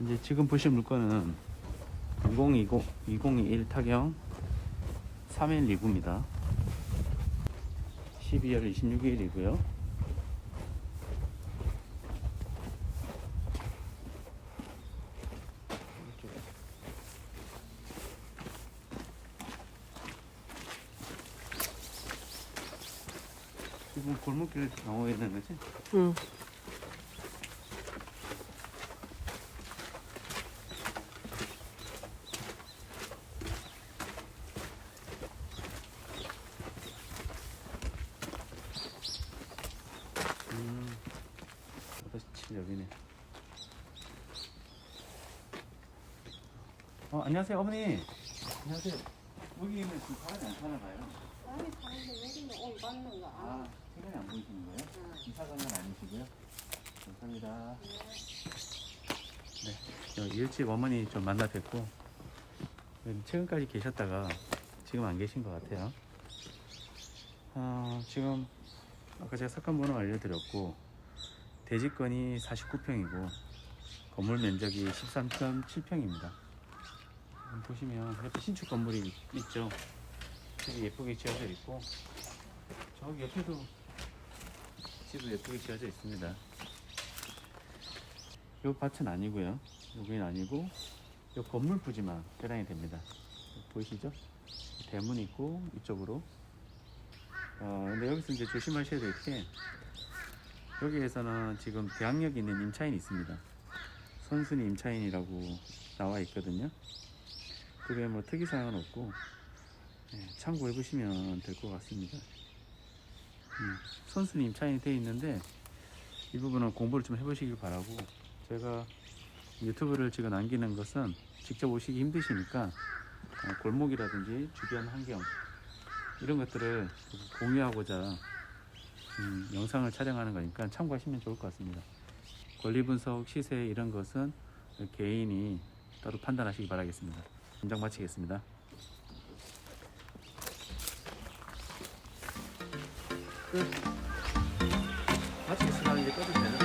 이제 지금 보실 물건은 2020, 2021 타경 3일 리뷰입니다. 12월 26일이고요. 지금 골목길 있는 거지? 응. 음, 8시 여기네. 어, 안녕하세요, 어머니. 안녕하세요. 여기는 지금 사람이 안 사나 봐요. 아니 사람들 여기는 오늘 받는 거 아, 아. 시간이 안 보이시는 거예요? 응. 이사 간건 아니시고요. 감사합니다. 네, 저 일찍 어머니 좀 만나 뵙고 음, 최근까지 계셨다가 지금 안 계신 것 같아요. 어, 지금 아까 제가 사건 번호 알려드렸고 대지권이 49평이고 건물 면적이 13.7평입니다. 보시면 옆에 신축 건물이 있죠. 되게 예쁘게 지어져 있고 저기 옆에도 집도 예쁘게 지어져 있습니다. 요 밭은 아니고요. 여기는 아니고 요 건물 부지만 해당이 됩니다. 보이시죠? 대문 있고 이쪽으로. 어, 근데 여기서 이제 조심하셔야 될 게 여기에서는 지금 대학역에 있는 임차인이 있습니다. 선순위 임차인이라고 나와 있거든요. 그게 뭐 특이사항은 없고 예, 참고해 보시면 될 것 같습니다. 음, 선순위 임차인이 돼 있는데 이 부분은 공부를 좀 해보시길 바라고 제가 유튜브를 지금 남기는 것은 직접 오시기 힘드시니까 어, 골목이라든지 주변 환경 이런 것들을 공유하고자 음, 영상을 촬영하는 거니까 참고하시면 좋을 것 같습니다. 권리 분석, 시세 이런 것은 개인이 따로 판단하시기 바라겠습니다. 문장 마치겠습니다. 끝. 마치겠습니다. 이제 꺼도 되나?